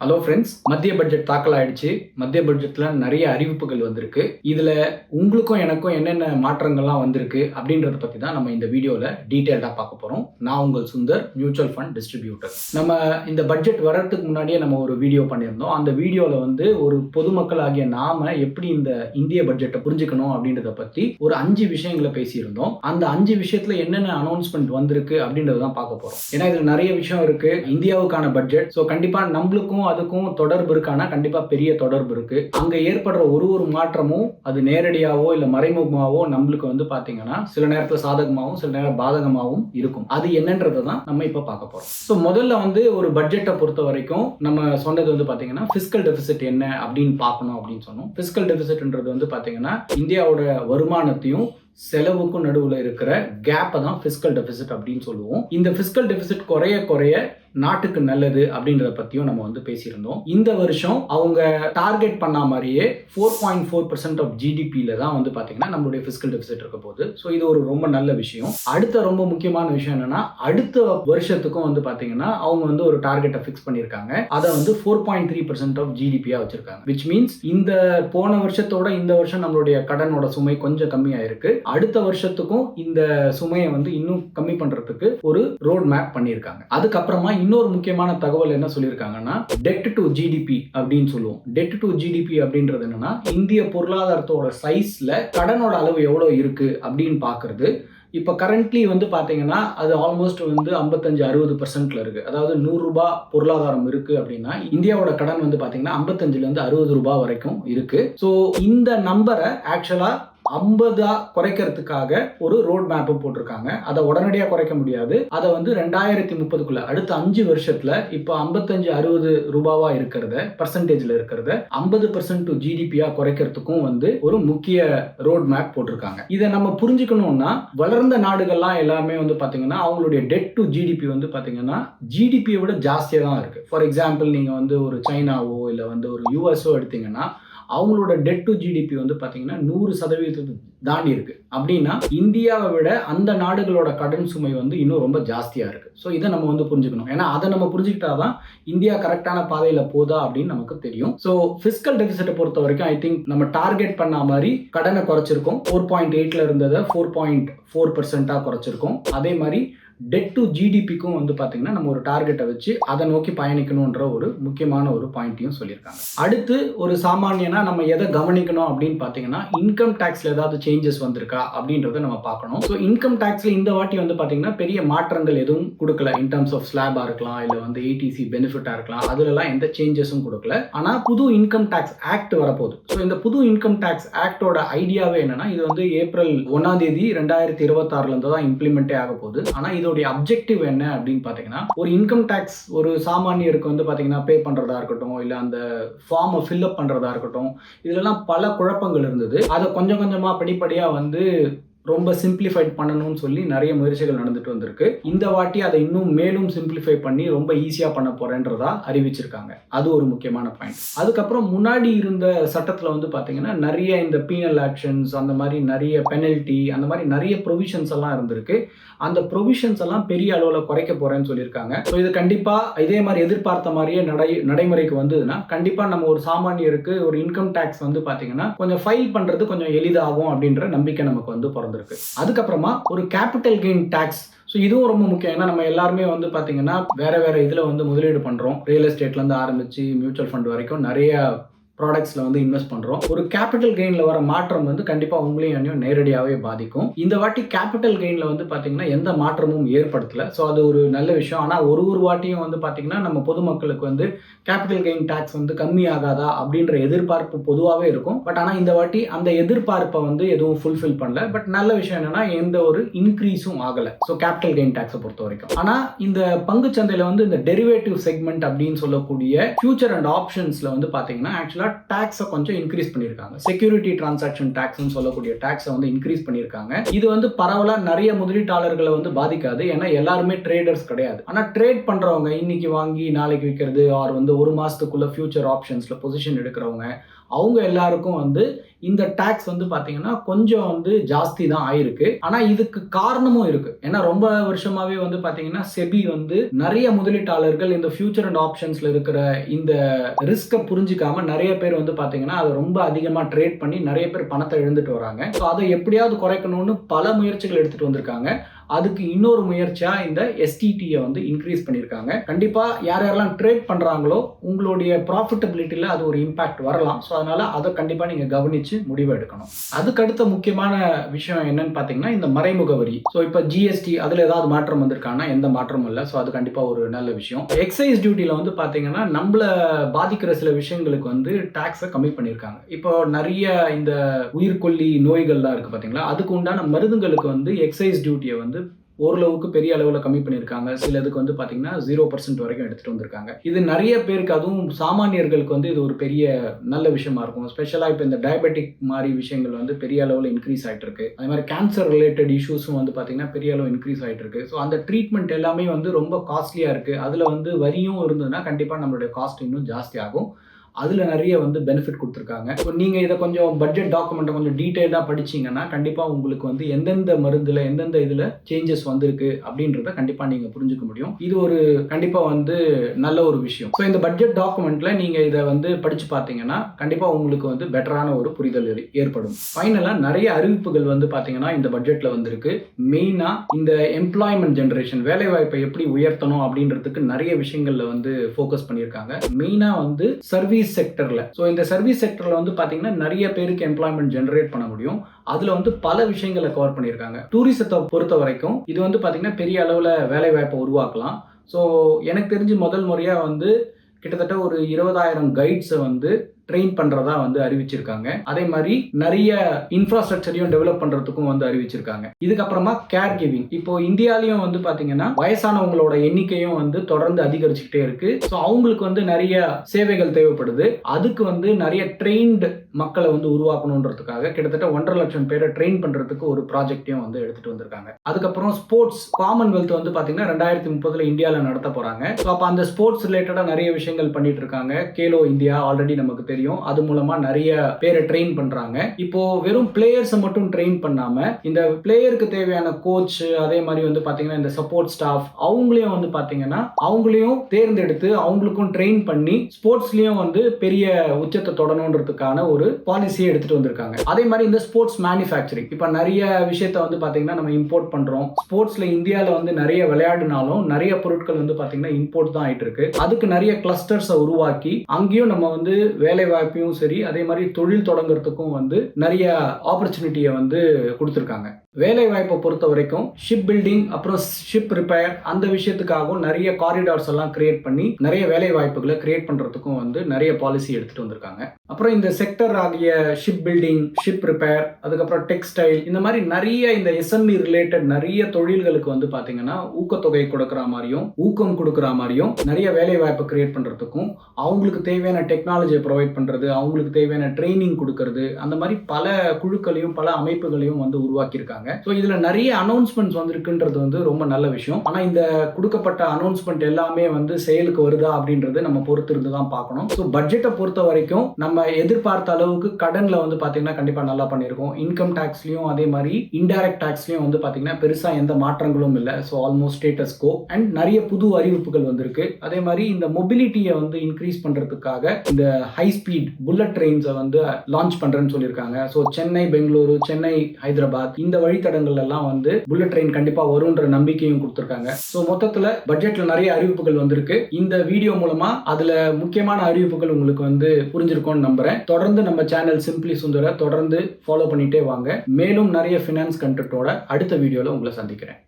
Hello friends மத்திய budget தாக்கல் ஆயிடுச்சு மத்திய பட்ஜெட்ல நிறைய அறிவிப்புகள் வந்திருக்கு. இதுல உங்களுக்கும் எனக்கும் என்னென்ன மாற்றங்கள்லாம் வந்திருக்கு அப்படின்றத பத்தி தான் நம்ம இந்த வீடியோல டீட்டெயில்டா பார்க்க போறோம். நான் உங்கள் சுந்தர் மியூச்சுவல் ஃபண்ட் டிஸ்ட்ரிபியூட்டர் நம்ம இந்த பட்ஜெட் வர்றதுக்கு முன்னாடியே நம்ம ஒரு வீடியோ பண்ணியிருந்தோம். அந்த வீடியோல வந்து ஒரு பொதுமக்கள் ஆகிய நாம எப்படி இந்த இந்திய பட்ஜெட்டை புரிஞ்சுக்கணும் அப்படின்றத பத்தி ஒரு அஞ்சு விஷயங்களை பேசியிருந்தோம். அந்த அஞ்சு விஷயத்துல என்னென்ன அனௌன்ஸ்மெண்ட் வந்திருக்கு அப்படின்றத தான் பார்க்க போறோம். ஏன்னா இதுல நிறைய விஷயம் இருக்கு. இந்தியாவுக்கான பட்ஜெட் ஸோ கண்டிப்பா நம்மளுக்கும் அதுக்கும் தொடர்பு இருக்கானா கண்டிப்பா பெரிய தொடர்பு இருக்கு. அங்க ஏற்படுற ஒரு ஒரு மாற்றமும் அது நேரடியாவோ இல்ல மறைமுகமாவோ நம்மளுக்கு வந்து பாத்தீங்கன்னா சில நேரத்துல சாதகமாகவும் சில நேரம் பாதகமாகவும் இருக்கும். அது என்னன்றதை தான் நம்ம இப்ப பார்க்க போறோம். ஸோ முதல்ல வந்து ஒரு பட்ஜெட்டை பொறுத்த வரைக்கும் நம்ம சொன்னது வந்து பாத்தீங்கன்னா பிசிக்கல் டெபிசிட் என்ன அப்படின்னு பார்க்கணும் அப்படின்னு சொன்னோம். பிசிக்கல் டெபிசிட்ன்றது வந்து பாத்தீங்கன்னா இந்தியாவோட வருமானத்தையும் செலவுக்கும் நடுவில் இருக்கிற கேப்பை தான் ஃபிஸ்கல் டெபிசிட் அப்படின்னு சொல்லுவோம். இந்த ஃபிஸ்கல் டெபிசிட் குறைய குறைய நாட்டுக்கு நல்லது அப்படின்றத பற்றியும் நம்ம வந்து பேசியிருந்தோம். இந்த வருஷம் அவங்க டார்கெட் பண்ண மாதிரியே four point four percent of ஜிடிபியில் தான் வந்து பார்த்தீங்கன்னா நம்மளுடைய ஃபிஸ்கல் டெபிசிட் இருக்க போகுது. ஸோ இது ஒரு ரொம்ப நல்ல விஷயம். அடுத்த ரொம்ப முக்கியமான விஷயம் என்னன்னா அடுத்த வருஷத்துக்கும் வந்து பார்த்தீங்கன்னா அவங்க வந்து ஒரு டார்கெட்டை ஃபிக்ஸ் பண்ணியிருக்காங்க. அதை வந்து four point three percent of ஜிடிபியாக வச்சிருக்காங்க. விச் மீன்ஸ் இந்த போன வருஷத்தோட இந்த வருஷம் நம்மளுடைய கடனோட சுமை கொஞ்சம் கம்மியாக இருக்கு அடுத்த வருஷத்துக்கும் இந்த சுமையை வந்து இன்னும் கம்மி பண்றதுக்கு ஒரு ரோட் மேப் பண்ணியிருக்காங்க. அதுக்கப்புறமா இன்னொரு முக்கியமான தகவல் என்ன சொல்லியிருக்காங்கன்னா டெட் டு ஜிடிபி அப்படின்னு சொல்லுவோம். டெட் டு ஜிடிபி அப்படின்றது என்னன்னா இந்திய பொருளாதாரத்தோட சைஸ்ல கடனோட அளவு எவ்வளோ இருக்கு அப்படின்னு பார்க்கறது இப்போ கரண்ட்லி வந்து பார்த்தீங்கன்னா அது ஆல்மோஸ்ட் வந்து ஐம்பத்தஞ்சு அறுபது பர்சன்ட்ல இருக்கு. அதாவது நூறுரூபா பொருளாதாரம் இருக்கு அப்படின்னா இந்தியாவோட கடன் வந்து பார்த்தீங்கன்னா ஐம்பத்தஞ்சுலேருந்து அறுபது ரூபாய் வரைக்கும் இருக்கு. ஸோ இந்த நம்பரை ஆக்சுவலாக ஐம்பதாக குறைக்கிறதுக்காக ஒரு ரோட் மேப்பு போட்டிருக்காங்க. அதை உடனடியாக குறைக்க முடியாது. அதை வந்து ரெண்டாயிரத்தி முப்பதுக்குள்ள அடுத்த அஞ்சு வருஷத்தில் இப்போ ஐம்பத்தஞ்சு அறுபது ரூபாவா இருக்கிறத பர்சன்டேஜில் இருக்கிறத ஐம்பது பர்சன்ட் டு ஜிடிபியாக குறைக்கிறதுக்கும் வந்து ஒரு முக்கிய ரோட் மேப் போட்டிருக்காங்க. இதை நம்ம புரிஞ்சுக்கணும்னா வளர்ந்த நாடுகள்லாம் எல்லாமே வந்து பார்த்தீங்கன்னா அவங்களுடைய டெட் டு ஜிடிபி வந்து பார்த்தீங்கன்னா ஜிடிபியை விட ஜாஸ்தியாக தான் இருக்குது ஃபார் எக்ஸாம்பிள் நீங்கள் வந்து ஒரு சைனாவோ இல்லை வந்து ஒரு யூஎஸ்ஓ எடுத்தீங்கன்னா அவங்களோட டெட் டு ஜிடிபி வந்து பார்த்தீங்கன்னா நூறு சதவீதத்தை தாண்டி இருக்கு. அப்படின்னா இந்தியாவை விட அந்த நாடுகளோட கடன் சுமை வந்து இன்னும் ரொம்ப ஜாஸ்தியாக இருக்கு. ஸோ இதை நம்ம வந்து புரிஞ்சுக்கணும். ஏன்னா அதை நம்ம புரிஞ்சுக்கிட்டாதான் இந்தியா கரெக்டான பாதையில் போதா அப்படின்னு நமக்கு தெரியும். ஸோ ஃபிஸ்கல் டெபிசிட்டை பொறுத்த வரைக்கும் ஐ திங்க் நம்ம டார்கெட் பண்ண மாதிரி கடனை குறைச்சிருக்கோம். ஃபோர் பாயிண்ட் எயிட்ல இருந்ததை ஃபோர் பாயிண்ட் ஃபோர் பர்சென்ட்டாக குறைச்சிருக்கோம். அதே மாதிரி டெட் டு ஜிடிபிக்கும் வந்து பார்த்தீங்கன்னா நம்ம ஒரு டார்கெட்டை வச்சு அதை நோக்கி பயணிக்கணுன்ற ஒரு முக்கியமான ஒரு பாயிண்ட்டையும் சொல்லியிருக்காங்க. அடுத்து ஒரு சாமானியனா நம்ம எதை கவனிக்கணும் அப்படின்னு பார்த்தீங்கன்னா இன்கம் டேக்ஸ்ல ஏதாவது சேஞ்சஸ் வந்திருக்கா அப்படின்றத நம்ம பார்க்கணும். ஸோ இன்கம் டேக்ஸ்ல இந்த வாட்டி வந்து பார்த்தீங்கன்னா பெரிய மாற்றங்கள் எதுவும் கொடுக்கல. இன் டர்ம்ஸ் ஆஃப் ஸ்லாபாக இருக்கலாம் இல்லை வந்து ஏடிசி பெனிஃபிட்டாக இருக்கலாம். அதுலலாம் எந்த சேஞ்சஸும் கொடுக்கல. ஆனால் புது இன்கம் டேக்ஸ் ஆக்ட் வரப்போகுது. ஸோ இந்த புது இன்கம் டேக்ஸ் ஆக்டோட ஐடியாவே என்னன்னா இது வந்து ஏப்ரல் ஒன்னாம் தேதி ரெண்டாயிரத்தி இருபத்தாறுல இருந்து தான் இம்ப்ளிமெண்டே ஆக போகுது ஆனால் இது இதோடைய அப்ஜெக்டிவ் என்ன அப்படின்னு பார்த்தீங்கன்னா ஒரு இன்கம் டேக்ஸ் ஒரு சாமானியருக்கு வந்து பார்த்தீங்கன்னா பே பண்ணுறதா இருக்கட்டும் இல்லை அந்த ஃபார்மை ஃபில்அப் பண்ணுறதா இருக்கட்டும் இதுலலாம் பல குழப்பங்கள் இருந்தது. அதை கொஞ்சம் கொஞ்சமாக படிப்படியாக வந்து ரொம்ப சிம்பிளிஃபைட் பண்ணணும்னு சொல்லி நிறைய முயற்சிகள் நடந்துட்டு வந்திருக்கு. இந்த வாட்டி அதை இன்னும் மேலும் சிம்பிளிஃபை பண்ணி ரொம்ப ஈஸியாக பண்ண போறேன்றதா அறிவிச்சிருக்காங்க. அது ஒரு முக்கியமான பாயிண்ட் அதுக்கப்புறம் முன்னாடி இருந்த சட்டத்தில் வந்து பார்த்தீங்கன்னா நிறைய இந்த பீனல் ஆக்ஷன்ஸ் அந்த மாதிரி நிறைய பெனல்ட்டி அந்த மாதிரி நிறைய ப்ரொவிஷன்ஸ் எல்லாம் இருந்திருக்கு. அந்த ப்ரொவிஷன்ஸ் எல்லாம் பெரிய அளவில் குறைக்க போறேன்னு சொல்லியிருக்காங்க. ஸோ இது கண்டிப்பாக இதே மாதிரி எதிர்பார்த்த மாதிரியே நடை நடைமுறைக்கு வந்ததுன்னா கண்டிப்பாக நம்ம ஒரு சாமானியருக்கு ஒரு இன்கம் டேக்ஸ் வந்து பார்த்தீங்கன்னா கொஞ்சம் ஃபைல் பண்ணுறது கொஞ்சம் எளிதாகும் அப்படின்ற நம்பிக்கை நமக்கு வந்து பிறந்து வந்திருக்கு. அதுக்கப்புறமா ஒரு கேபிட்டல் கெயின் டேக்ஸ் ஸோ இதுவும் ரொம்ப முக்கியம். ஏன்னா நம்ம எல்லாருமே வந்து பார்த்தீங்கன்னா வேற வேற இதில் வந்து முதலீடு பண்ணுறோம் ரியல் எஸ்டேட்லேருந்து ஆரம்பிச்சு மியூச்சுவல் ஃபண்ட் வரைக்கும் நிறைய ப்ராடக்ட்ஸில் வந்து இன்வெஸ்ட் பண்ணுறோம் ஒரு கேபிட்டல் கெயினில் வர மாற்றம் வந்து கண்டிப்பாக உங்களையும் என்னையும் நேரடியாகவே பாதிக்கும். இந்த வாட்டி கேபிட்டல் கெயினில் வந்து பார்த்தீங்கன்னா எந்த மாற்றமும் ஏற்படுத்தலை. ஸோ அது ஒரு நல்ல விஷயம். ஆனால் ஒரு ஒரு வாட்டியும் வந்து பார்த்தீங்கன்னா நம்ம பொதுமக்களுக்கு வந்து கேபிட்டல் கெயின் டேக்ஸ் வந்து கம்மி ஆகாதா அப்படின்ற எதிர்பார்ப்பு பொதுவாகவே இருக்கும். பட் ஆனால் இந்த வாட்டி அந்த எதிர்பார்ப்பை வந்து எதுவும் ஃபுல்ஃபில் பண்ணல. பட் நல்ல விஷயம் என்னன்னா எந்த ஒரு இன்க்ரீஸும் ஆகலை. ஸோ கேபிட்டல் கெயின் டேக்ஸை பொறுத்த வரைக்கும். ஆனால் இந்த பங்கு சந்தையில் வந்து இந்த டெரிவேட்டிவ் செக்மெண்ட் அப்படின்னு சொல்லக்கூடிய ஃபியூச்சர் அண்ட் ஆப்ஷன்ஸில் வந்து பார்த்தீங்கன்னா ஆக்சுவலாக டேக்ஸை கொஞ்சம் இன்க்ரீஸ் பண்ணியிருக்காங்க. செக்யூரிட்டி டிரான்சாக்ஷன் டேக்ஸ்னு சொல்லக்கூடிய டேக்ஸை வந்து இன்க்ரீஸ் பண்ணியிருக்காங்க. இது வந்து பரவலாக நிறைய முதலீட்டாளர்களை வந்து பாதிக்காது. ஏன்னா எல்லாருமே ட்ரேடர்ஸ் கிடையாது. ஆனால் ட்ரேட் பண்ணுறவங்க இன்னைக்கு வாங்கி நாளைக்கு விற்கிறது ஆர் வந்து ஒரு மாதத்துக்குள்ள ஃபியூச்சர் ஆப்ஷன்ஸில் பொசிஷன் எடுக்கிறவங்க அவங்க எல்லாருக்கும் வந்து இந்த டேக்ஸ் வந்து பார்த்தீங்கன்னா கொஞ்சம் வந்து ஜாஸ்தி தான் ஆயிருக்கு. ஆனால் இதுக்கு காரணமும் இருக்கு. ஏன்னா ரொம்ப வருஷமாவே வந்து பார்த்தீங்கன்னா செபி வந்து நிறைய முதலீட்டாளர்கள் இந்த ஃபியூச்சர் அண்ட் ஆப்ஷன்ஸ்ல இருக்கிற இந்த ரிஸ்க்கை புரிஞ்சிக்காம நிறைய பேர் வந்து பார்த்தீங்கன்னா அதை ரொம்ப அதிகமாக ட்ரேட் பண்ணி நிறைய பேர் பணத்தை இழந்துட்டு வராங்க. ஸோ அதை எப்படியாவது குறைக்கணும்னு பல முயற்சிகள் எடுத்துட்டு வந்திருக்காங்க. அதுக்கு இன்னொரு முயற்சியாக இந்த எஸ்டிடியை வந்து இன்க்ரீஸ் பண்ணியிருக்காங்க. கண்டிப்பாக யார் யாரெல்லாம் ட்ரேட் பண்ணுறாங்களோ உங்களுடைய ப்ராஃபிட்டபிலிட்டியில் அது ஒரு இம்பாக்ட் வரலாம். ஸோ அதனால் அதை கண்டிப்பாக நீங்கள் கவனித்து முடிவு எடுக்கணும். அதுக்கு அடுத்த முக்கியமான விஷயம் என்னன்னு பார்த்தீங்கன்னா இந்த மறைமுக வரி. ஸோ இப்போ ஜிஎஸ்டி அதில் ஏதாவது மாற்றம் வந்திருக்காங்கன்னா எந்த மாற்றமும் இல்லை. ஸோ அது கண்டிப்பாக ஒரு நல்ல விஷயம். எக்ஸைஸ் டியூட்டியில் வந்து பார்த்தீங்கன்னா நம்மளை பாதிக்கிற சில விஷயங்களுக்கு வந்து டேக்ஸை கம்மி பண்ணியிருக்காங்க. இப்போ நிறைய இந்த உயிர்கொல்லி நோய்கள்லாம் இருக்குது பார்த்தீங்களா அதுக்கு உண்டான மருந்துங்களுக்கு வந்து எக்ஸைஸ் டியூட்டியை வந்து ஓரளவுக்கு பெரிய அளவில் கம்மி பண்ணியிருக்காங்க. சில இதுக்கு வந்து பார்த்தீங்கன்னா ஜீரோ பர்சன்ட் வரைக்கும் எடுத்துகிட்டு வந்திருக்காங்க. இது நிறைய பேருக்கு அதுவும் சாமானியர்களுக்கு வந்து இது ஒரு பெரிய நல்ல விஷயமா இருக்கும். ஸ்பெஷலாக இப்போ இந்த டயபெட்டிக் மாதிரி விஷயங்கள் வந்து பெரிய அளவில் இன்க்ரீஸ் ஆகிட்டு இருக்கு அதே மாதிரி கேன்சர் ரிலேட்டட் இஷ்யூஸும் வந்து பார்த்தீங்கன்னா பெரிய அளவு இன்க்ரீஸ் ஆகிட்டு இருக்கு ஸோ அந்த ட்ரீட்மெண்ட் எல்லாமே வந்து ரொம்ப காஸ்ட்லியாக இருக்குது அதில் வந்து வரியும் இருந்ததுன்னா கண்டிப்பாக நம்மளுடைய காஸ்ட் இன்னும் ஜாஸ்தி ஆகும். அதில் நிறைய வந்து பெனிஃபிட் கொடுத்துருக்காங்க. ஸோ நீங்கள் இதை கொஞ்சம் பட்ஜெட் டாக்குமெண்ட்டை கொஞ்சம் டீட்டெயிலாக படிச்சீங்கன்னா கண்டிப்பாக உங்களுக்கு வந்து எந்தெந்த மருந்தில் எந்தெந்த இதில் சேஞ்சஸ் வந்திருக்கு அப்படின்றத கண்டிப்பாக நீங்கள் புரிஞ்சுக்க முடியும். இது ஒரு கண்டிப்பாக வந்து நல்ல ஒரு விஷயம். ஸோ இந்த பட்ஜெட் டாக்குமெண்ட்டில் நீங்கள் இதை வந்து படித்து பார்த்தீங்கன்னா கண்டிப்பாக உங்களுக்கு வந்து பெட்டரான ஒரு புரிதல் ஏற்படும். ஃபைனலாக நிறைய அறிவிப்புகள் வந்து பார்த்தீங்கன்னா இந்த பட்ஜெட்டில் வந்திருக்கு. மெயினாக இந்த எம்ப்ளாய்மெண்ட் ஜென்ரேஷன் வேலைவாய்ப்பை எப்படி உயர்த்தணும் அப்படின்றதுக்கு நிறைய விஷயங்களில் வந்து ஃபோக்கஸ் பண்ணியிருக்காங்க. மெயினாக வந்து சர்வீஸ் செக்டரில் ஸோ இந்த சர்வீஸ் செக்டரில் வந்து பார்த்தீங்கன்னா நிறைய பேருக்கு எம்ப்ளாய்மெண்ட் ஜென்ரேட் பண்ண முடியும். அதில் வந்து பல விஷயங்களை கவர் பண்ணியிருக்காங்க. டூரிசத்தை பொறுத்த வரைக்கும் இது வந்து பார்த்தீங்கன்னா பெரிய அளவில் வேலைவாய்ப்பை உருவாக்கலாம். ஸோ எனக்கு தெரிஞ்சு முதல் முறையாக வந்து கிட்டத்தட்ட ஒரு இருபதாயிரம் கைட்ஸை வந்து ட்ரெயின் பண்ணுறதா வந்து அறிவிச்சிருக்காங்க. அதே மாதிரி நிறைய இன்ஃப்ராஸ்ட்ரக்சரையும் டெவலப் பண்ணுறதுக்கும் வந்து அறிவிச்சிருக்காங்க. இதுக்கப்புறமா கேர் கிவிங் இப்போ இந்தியாலையும் வந்து பார்த்தீங்கன்னா வயசானவங்களோட எண்ணிக்கையும் வந்து தொடர்ந்து அதிகரிச்சுக்கிட்டே இருக்கு. ஸோ அவங்களுக்கு வந்து நிறைய சேவைகள் தேவைப்படுது. அதுக்கு வந்து நிறைய ட்ரெயின்டு மக்களை வந்து உருவாக்கணுன்றதுக்காக கிட்டத்தட்ட ஒன்றரை லட்சம் பேரை ட்ரெயின் பண்ணுறதுக்கு ஒரு ப்ராஜெக்டையும் வந்து எடுத்துட்டு வந்திருக்காங்க. அதுக்கப்புறம் ஸ்போர்ட்ஸ் காமன்வெல்த் வந்து பார்த்தீங்கன்னா ரெண்டாயிரத்தி முப்பதுல இந்தியாவில் நடத்த போறாங்க. ஸோ அப்போ அந்த ஸ்போர்ட்ஸ் ரிலேட்டடாக நிறைய விஷயங்கள் பண்ணிட்டு இருக்காங்க. கேலோ இந்தியா ஆல்ரெடி நமக்கு தெரியும். அது மூலமா நிறைய பேரை ட்ரெயின் பண்றாங்க. இப்போ வெறும் பிளேயர்ஸை மட்டும் ட்ரெயின் பண்ணாம இந்த பிளேயருக்கு தேவையான கோச் அதே மாதிரி வந்து பாத்தீங்கன்னா இந்த சப்போர்ட் ஸ்டாஃப் அவங்களையும் வந்து பாத்தீங்கன்னா அவங்களையும் தேர்ந்தெடுத்து அவங்களுக்கும் ட்ரெயின் பண்ணி ஸ்போர்ட்ஸ்லயும் வந்து பெரிய உச்சத்தை தொடணுன்றதுக்கான ஒரு பாலிசியை எடுத்துட்டு வந்திருக்காங்க. அதே மாதிரி இந்த ஸ்போர்ட்ஸ் மேனுஃபேக்சரிங் இப்போ நிறைய விஷயத்த வந்து பாத்தீங்கன்னா நம்ம இம்போர்ட் பண்றோம். ஸ்போர்ட்ஸ்ல இந்தியாவில் வந்து நிறைய விளையாடினாலும் நிறைய பொருட்கள் வந்து பாத்தீங்கன்னா இம்போர்ட் தான் ஆயிட்டு இருக்கு. அதுக்கு நிறைய கிளஸ்டர்ஸை உருவாக்கி அங்கேயும் நம்ம வந்து வேலை வாய்ப்பையும் சரி அதே மாதிரி தொழில் தொடங்குறதுக்கும் வந்து நிறைய ஆப்பர்ச்சுனிட்டியை வந்து கொடுத்துருக்காங்க. வேலை வாய்ப்பை பொறுத்த வரைக்கும் ஷிப் பில்டிங் அப்புறம் ஷிப் ரிப்பேர் அந்த விஷயத்துக்காகவும் நிறைய காரிடார்ஸ் எல்லாம் கிரியேட் பண்ணி நிறைய வேலை வாய்ப்புகளை கிரியேட் பண்ணுறதுக்கும் வந்து நிறைய பாலிசி எடுத்துகிட்டு வந்திருக்காங்க. அப்புறம் இந்த செக்டர் ஆகிய ஷிப் பில்டிங் ஷிப் ரிப்பேர் அதுக்கப்புறம் டெக்ஸ்டைல் இந்த மாதிரி நிறைய இந்த எஸ்எம்இ ரிலேட்டட் நிறைய தொழில்களுக்கு வந்து பார்த்தீங்கன்னா ஊக்கத்தொகை கொடுக்குற மாதிரியும் ஊக்கம் கொடுக்குற மாதிரியும் நிறைய வேலை வாய்ப்பை கிரியேட் பண்ணுறதுக்கும் அவங்களுக்கு தேவையான டெக்னாலஜியை ப்ரொவைட் பண்ணுறது அவங்களுக்கு தேவையான ட்ரைனிங் கொடுக்கறது அந்த மாதிரி பல குழுக்களையும் பல அமைப்புகளையும் வந்து உருவாக்கியிருக்காங்க. ஸோ இதில் நிறைய அனௌன்ஸ்மெண்ட்ஸ் வந்திருக்குன்றது வந்து ரொம்ப நல்ல விஷயம். ஆனால் இந்த கொடுக்கப்பட்ட அனௌன்ஸ்மெண்ட் எல்லாமே வந்து செயலுக்கு வருதா அப்படின்றது நம்ம பொறுத்திருந்து தான் பார்க்கணும். ஸோ பட்ஜெட்டை பொறுத்த வரைக்கும் நம்ம எதிர்பார்த்த அளவுக்கு கடனில் வந்து பார்த்தீங்கன்னா கண்டிப்பாக நல்லா பண்ணியிருக்கோம் இன்கம் டேக்ஸ்லையும் அதே மாதிரி இன்டைரக்ட் டேக்ஸ்லையும் வந்து பார்த்தீங்கன்னா பெருசாக எந்த மாற்றங்களும் இல்லை. So almost status quo and நிறைய புது அறிவிப்புகள் வந்திருக்கு. அதே மாதிரி இந்த மொபிலிட்டியை வந்து இன்க்ரீஸ் பண்ணுறதுக்காக இந்த ஹை ஸ்பீட் புல்லட் ட்ரெயின்ஸை வந்து லான்ச் பண்ணுறேன்னு சொல்லியிருக்காங்க. ஸோ சென்னை பெங்களூரு சென்னை ஹைதராபாத் இந்த வழித்தடங்கள் எல்லாம் வந்து புல்லட் ட்ரெயின் கண்டிப்பாக வரும்ன்ற நம்பிக்கையும் கொடுத்துருக்காங்க. ஸோ மொத்தத்தில் பட்ஜெட்டில் நிறைய அறிவிப்புகள் வந்திருக்கு. இந்த வீடியோ மூலமாக அதில் முக்கியமான அறிவிப்புகள் உங்களுக்கு வந்து புரிஞ்சிருக்கும்னு நம்புறேன். தொடர்ந்து நம்ம சேனல் சிம்பிளி சுந்தர தொடர்ந்து ஃபாலோ பண்ணிட்டே வாங்க. மேலும் நிறைய ஃபினான்ஸ் கண்டென்ட்டோட அடுத்த வீடியோவில் உங்களை சந்திக்கிறேன்.